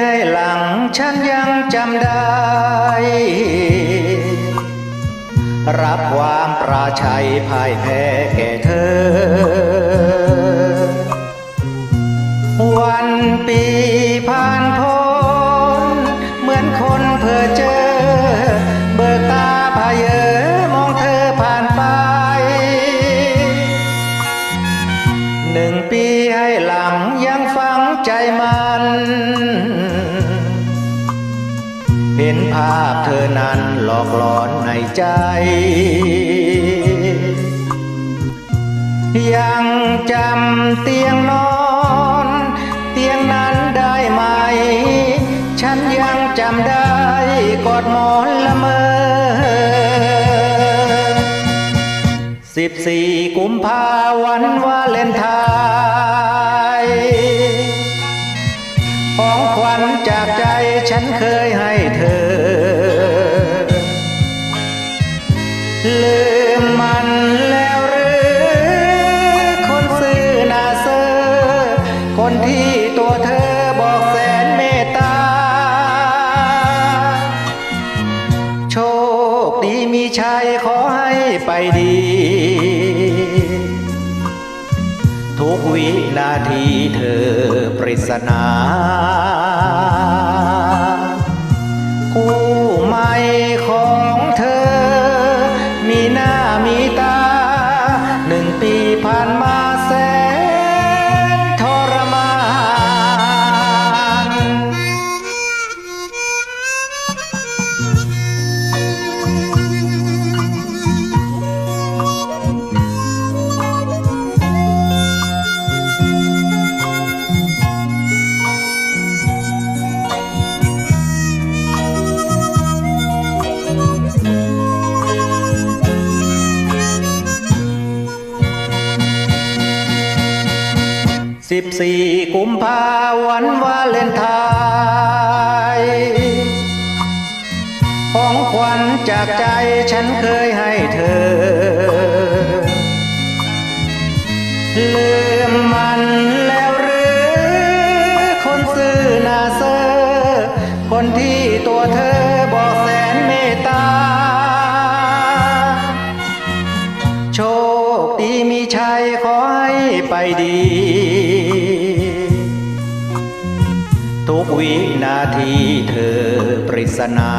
ให้หลังฉันยังจำได้ รับความปราชัยพ่ายแพ้แก่เธอ วันปีผ่านพ้นเหมือนคนเพ้อเจอ เบิกตาพาเยอมองเธอผ่านไป หนึ่งปีให้หลังยังฝังใจมันาพเธอนั้นหลอกหลอนในใจ ยังจำเตียงนอน เตียงนั้นได้ไหม ฉันยังจำได้กอดหมอนละเมอสิบสี่กุมภาวันวาเลนไทน์ ลืมมันแล้วหรือคนซื่อนาเซอคนที่ตัวเธอบอกแสนเมตตา โชคดีมีชัยขอให้ไปดี ทุกวินาทีเธอปริศนา สิบสี่กุมภาวันวาเลนไทน์ของขวัญจากใจฉันเคยให้เธอ ลืมมันแล้วหรือ คนซื่อนาเซอคนที่ตัวเธอ คดีมีชัยขอให้ไปดี ทุกวินาทีเธอปริศนา